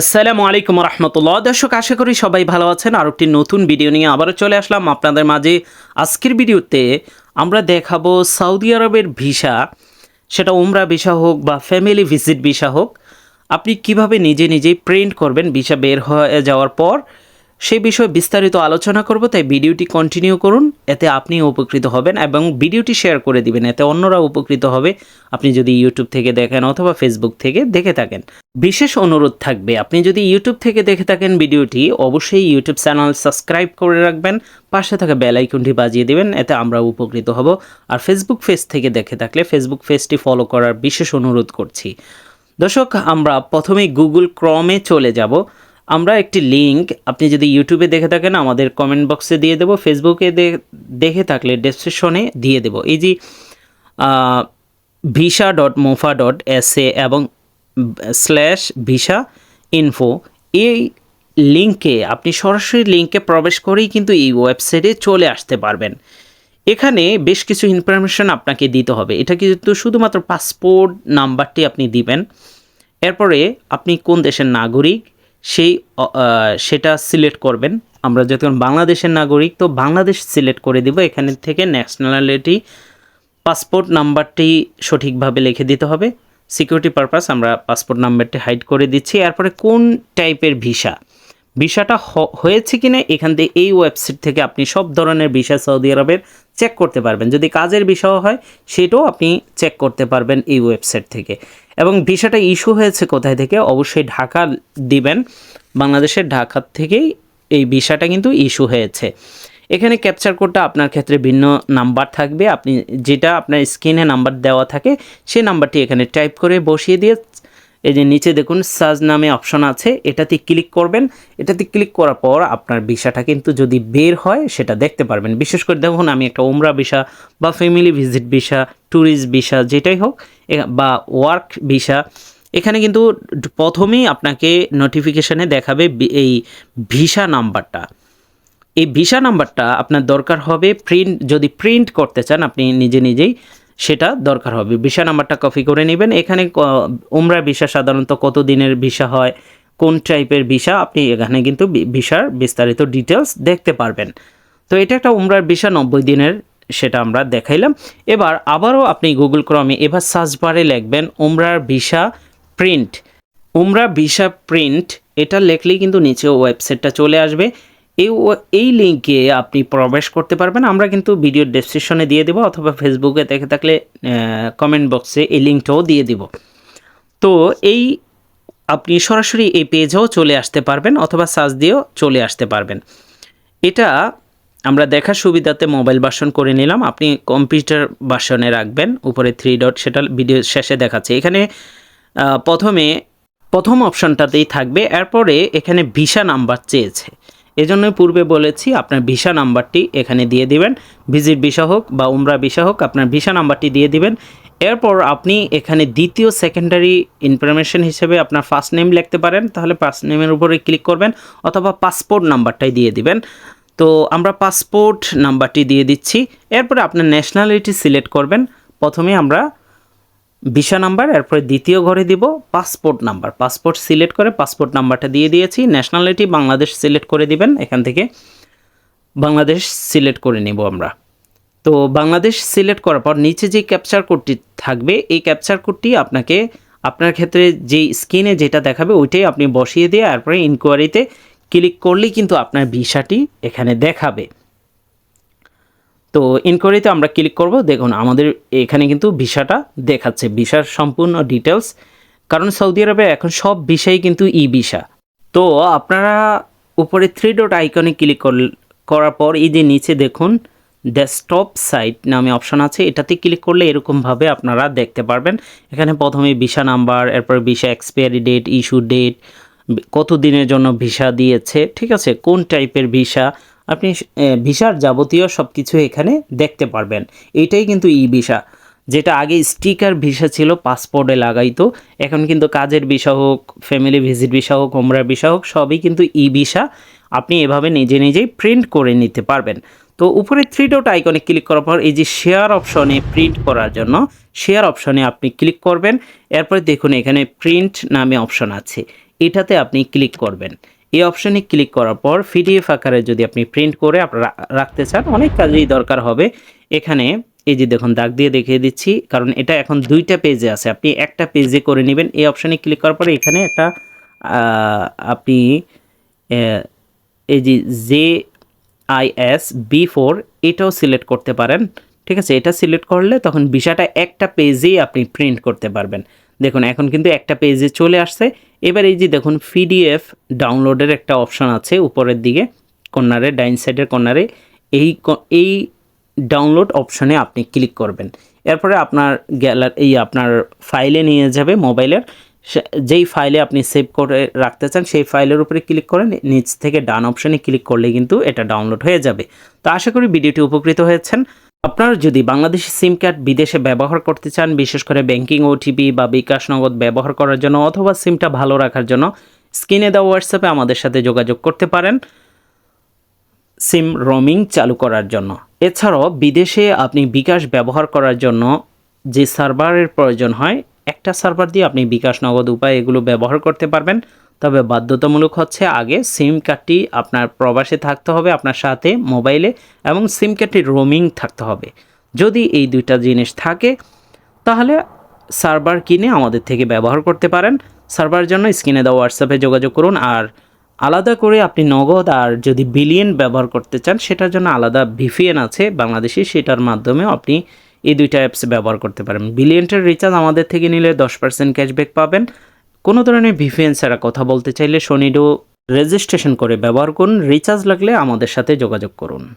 আসসালামু আলাইকুম রহমতুল্লাহ। দর্শক, আশা করি সবাই ভালো আছেন। আর একটি নতুন ভিডিও নিয়ে আবারও চলে আসলাম। আপনাদের মাঝে আজকের ভিডিওতে আমরা দেখাবো সৌদি আরবের ভিসা। সেটা উমরা ভিসা হোক বা ফ্যামিলি ভিজিট ভিসা হোক, আপনি কীভাবে নিজে নিজেই প্রিন্ট করবেন, ভিসা বের হয়ে যাওয়ার পর সেই বিষয়ে বিস্তারিত আলোচনা করব, তাই ভিডিওটি কন্টিনিউ করুন। এতে আপনি উপকৃত হবেন এবং ভিডিওটি শেয়ার করে দিবেন। এতে অন্যরা উপকৃত হবে। আপনি যদি ইউটিউব থেকে দেখেন অথবা ফেসবুক থেকে দেখে থাকেন। বিশেষ অনুরোধ থাকবে, আপনি যদি ইউটিউব থেকে দেখে থাকেন ভিডিওটি, অবশ্যই ইউটিউব চ্যানেল সাবস্ক্রাইব করে রাখবেন। পাশে থাকা বেল আইকনটি বাজিয়ে দেবেন, এতে আমরা উপকৃত হব। আর ফেসবুক পেজ থেকে দেখে থাকলে ফেসবুক পেজটি ফলো করার বিশেষ অনুরোধ করছি। দর্শক, আমরা প্রথমেই গুগল ক্রমে চলে যাব। আমরা একটি লিংক আপনি যদি ইউটিউবে দেখে থাকেন, আমাদের কমেন্ট বক্সে দিয়ে দেবো ফেসবুকে দেখে থাকলে ডেসক্রিপশনে দিয়ে দেবো। এই যে visa dot mofa dot S A এবং স্ল্যাশ ভিসা ইনফো এই লিঙ্কে আপনি সরাসরি লিঙ্কে প্রবেশ করেই কিন্তু এই ওয়েবসাইটে চলে আসতে পারবেন। এখানে বেশ কিছু ইনফরমেশন আপনাকে দিতে হবে। এটা কিন্তু শুধুমাত্র পাসপোর্ট নাম্বারটি আপনি দিবেন। এরপরে আপনি কোন দেশের নাগরিক সেই সেটা সিলেক্ট করবেন। আমরা যখন বাংলাদেশের নাগরিক, তো বাংলাদেশ সিলেক্ট করে দিব। এখানে থেকে ন্যাশনালিটি পাসপোর্ট নাম্বারটি সঠিকভাবে লিখে দিতে হবে। সিকিউরিটি পারপাস আমরা পাসপোর্ট নাম্বারটি হাইড করে দিচ্ছি। এরপরে কোন টাইপের ভিসা ভিসাটা হয়েছে কিনা? এখান থেকে এই ওয়েবসাইট থেকে আপনি সব ধরনের ভিসা সৌদি আরবের চেক করতে পারবেন। যদি কাজের বিষয় হয়, সেটাও আপনি চেক করতে পারবেন এই ওয়েবসাইট থেকে। এবং ভিসাটা ইস্যু হয়েছে কোথায় থেকে? অবশ্যই ঢাকা দিবেন। বাংলাদেশের ঢাকার থেকেই এই ভিসাটা কিন্তু ইস্যু হয়েছে। এখানে ক্যাপচার কোডটা আপনার ক্ষেত্রে ভিন্ন নাম্বার থাকবে। আপনি যেটা আপনার স্ক্রিনে নাম্বার দেওয়া থাকে সেই নাম্বারটি এখানে টাইপ করে বসিয়ে দিয়ে এই যে নিচে দেখুন সার্চ নামে অপশন আছে, এটাতে ক্লিক করবেন। এটাতে ক্লিক করার পর আপনার ভিসাটা কিন্তু যদি বের হয়, সেটা দেখতে পারবেন। বিশেষ করে দেখুন, আমি একটা ওমরা ভিসা বা family visit visa, tourist visa, যেটাই হোক বা ওয়ার্ক ভিসা, এখানে কিন্তু প্রথমেই আপনাকে নোটিফিকেশানে দেখাবে এই ভিসা নাম্বারটা। এই ভিসা নাম্বারটা আপনার দরকার হবে প্রিন্ট, যদি প্রিন্ট করতে চান, আপনি নিজে নিজেই সেটা দরকার হবে। ভিসা নাম্বারটা কপি করে নেবেন। এখানে উমরা ভিসা সাধারণত কত দিনের ভিসা হয়, কোন টাইপের ভিসা, আপনি এখানে কিন্তু ভিসার বিস্তারিত ডিটেলস দেখতে পারবেন। তো এটা একটা উমরার ভিসা নব্বই দিনের সেটা আমরা দেখাইলাম। এবার আবারও আপনি গুগল ক্রমে এবার সার্চ বারে লিখবেন উমরার visa print Umrah visa print এটা লেখলেই কিন্তু নিচে ওয়েবসাইটটা চলে আসবে। এই এই লিঙ্কে আপনি প্রবেশ করতে পারবেন। আমরা কিন্তু ভিডিও ডেসক্রিপশনে দিয়ে দেবো অথবা ফেসবুকে দেখে থাকলে কমেন্ট বক্সে এই লিঙ্কটাও দিয়ে দিব। তো এই আপনি সরাসরি এই পেজেও চলে আসতে পারবেন অথবা সার্চ দিয়েও চলে আসতে পারবেন। এটা আমরা দেখার সুবিধাতে মোবাইল ভার্সন করে নিলাম। আপনি কম্পিউটার ভার্সনে রাখবেন। উপরে থ্রি ডট সেটা ভিডিও শেষে দেখাচ্ছে। এখানে প্রথমে, প্রথম অপশনটাতেই থাকবে। এরপরে এখানে ভিসা নাম্বার চেয়েছে। এজন্যই পূর্বে বলেছি আপনার ভিসা নাম্বারটি এখানে দিয়ে দিবেন। ভিজিট ভিসা হোক বা উমরা ভিসা হোক, আপনার ভিসা নাম্বারটি দিয়ে দিবেন। এরপর আপনি এখানে দ্বিতীয় সেকেন্ডারি ইনফরমেশন হিসেবে আপনার ফার্স্ট নেম লিখতে পারেন, তাহলে ফার্স্ট নেমের উপরে ক্লিক করবেন অথবা পাসপোর্ট নাম্বারটাই দিয়ে দিবেন। তো আমরা পাসপোর্ট নাম্বারটি দিয়ে দিচ্ছি। এরপরে আপনার ন্যাশনালিটি সিলেক্ট করবেন। প্রথমে আমরা ভিসা নাম্বার, এরপরে দ্বিতীয় ঘরে দিব পাসপোর্ট নাম্বার। পাসপোর্ট সিলেক্ট করে পাসপোর্ট নাম্বারটা দিয়ে দিয়েছি। ন্যাশনালিটি বাংলাদেশ সিলেক্ট করে দিবেন। এখান থেকে বাংলাদেশ সিলেক্ট করে নেব আমরা। তো বাংলাদেশ সিলেক্ট করার পর নিচে যে ক্যাপচার কোডটি থাকবে, এই ক্যাপচার কোডটি আপনাকে আপনার ক্ষেত্রে যে স্ক্রিনে যেটা দেখাবে, ওইটাই আপনি বসিয়ে দিয়ে তারপরে ইনকোয়ারিতে ক্লিক করলেই কিন্তু আপনার ভিসাটি এখানে দেখাবে। তো ইনকোয়ারিতে আমরা ক্লিক করব। দেখুন, আমাদের এখানে কিন্তু ভিসাটা দেখাচ্ছে। ভিসার সম্পূর্ণ ডিটেলস কারণ সৌদি আরবে এখন সব ভিসাই কিন্তু ই ভিসা তো আপনারা উপরে থ্রি ডট আইকনে ক্লিক করার পর এই যে নিচে দেখুন ডেস্কটপ সাইট নামে অপশান আছে। এটাতে ক্লিক করলে এরকমভাবে আপনারা দেখতে পারবেন। এখানে প্রথমে ভিসা নাম্বার, এরপর visa expiry date issue date কত দিনের জন্য ভিসা দিয়েছে, ঠিক আছে? কোন টাইপের ভিসা আপনি ভিসার যাবতীয় সব কিছু এখানে দেখতে পারবেন। এইটাই কিন্তু ই ভিসা। যেটা আগে স্টিকার ভিসা ছিল, পাসপোর্টে লাগাইতো। এখন কিন্তু কাজের ভিসা হোক, ফ্যামিলি ভিজিট ভিসা হোক ওমরার ভিসা হোক, সবই কিন্তু ই ভিসা। আপনি এভাবে নিজে নিজেই প্রিন্ট করে নিতে পারবেন। তো উপরে থ্রি ডট আইকনে ক্লিক করার পর এই যে শেয়ার অপশনে প্রিন্ট করার জন্য, শেয়ার অপশনে আপনি ক্লিক করবেন। এরপরে দেখুন এখানে প্রিন্ট নামে অপশন আছে। এটাতে আপনি ক্লিক করবেন। এই অপশনে ক্লিক করার পর পিডিএফ আকারে যদি আপনি প্রিন্ট করে আপনারা রাখতে চান, অনেক কাজেই দরকার হবে। এখানে এই যে দেখুন, দাগ দিয়ে দেখিয়ে দিচ্ছি, কারণ এটা এখন দুইটা পেজে আছে। আপনি একটা পেজে করে নেবেন, এই অপশানে ক্লিক করার পরে এখানে একটা আপনি এই যে J I S B four, এটাও সিলেক্ট করতে পারেন। ঠিক আছে, এটা সিলেক্ট করলে তখন বিষয়টা একটা পেজেই আপনি প্রিন্ট করতে পারবেন। দেখুন, এখন কিন্তু একটা পেজে চলে আসছে এবার এই যে দেখুন পিডিএফ ডাউনলোডের একটা অপশান আছে উপরের দিকে, কর্নারে, ডাইন সাইডের কর্নারে, এই এই ডাউনলোড অপশনে আপনি ক্লিক করবেন। এরপরে আপনার গ্যালার, এই আপনার ফাইলে নিয়ে যাবে মোবাইলের যেই ফাইলে আপনি সেভ করে রাখতে চান, সেই ফাইলের উপরে ক্লিক করেন, নিচ থেকে ডান অপশানে ক্লিক করলে কিন্তু এটা ডাউনলোড হয়ে যাবে। তো আশা করি ভিডিওটি উপকৃত হয়েছেন। আপনারা যদি বাংলাদেশি সিম কার্ড বিদেশে ব্যবহার করতে চান, বিশেষ করে ব্যাংকিং ওটিপি বা বিকাশ নগদ ব্যবহার করার জন্য অথবা সিমটা ভালো রাখার জন্য, স্ক্রিনে দেওয়া হোয়াটসঅ্যাপে আমাদের সাথে যোগাযোগ করতে পারেন। সিম রোমিং চালু করার জন্য। এছাড়াও বিদেশে আপনি বিকাশ ব্যবহার করার জন্য যে সার্ভারের প্রয়োজন হয়, একটা সার্ভার দিয়ে আপনি বিকাশ নগদ উপায় এগুলো ব্যবহার করতে পারবেন। তবে বাধ্যতামূলক হচ্ছে আগে সিম কার্ডটি আপনার প্রবাসে থাকতে হবে, আপনার সাথে মোবাইলে এবং সিম কার্ডটি রোমিং থাকতে হবে। যদি এই দুইটা জিনিস থাকে, তাহলে সার্ভার কিনে আমাদের থেকে ব্যবহার করতে পারেন। সার্ভার জন্য স্ক্রিনে দেওয়া হোয়াটসঅ্যাপে যোগাযোগ করুন। আর আলাদা করে আপনি নগদ আর যদি বিলিয়ন ব্যবহার করতে চান, সেটার জন্য আলাদা ভিপিএন আছে বাংলাদেশি, সেটার মাধ্যমেও আপনি এই দুইটা অ্যাপস ব্যবহার করতে পারেন। বিলিয়নটার রিচার্জ আমাদের থেকে নিলে দশ পার্সেন্ট ক্যাশব্যাক পাবেন। কোনো ধরনের ভিফিএন ছাড়া কথা বলতে চাইলে সনিডো রেজিস্ট্রেশন করে ব্যবহার করুন, রিচার্জ লাগলে আমাদের সাথে যোগাযোগ করুন।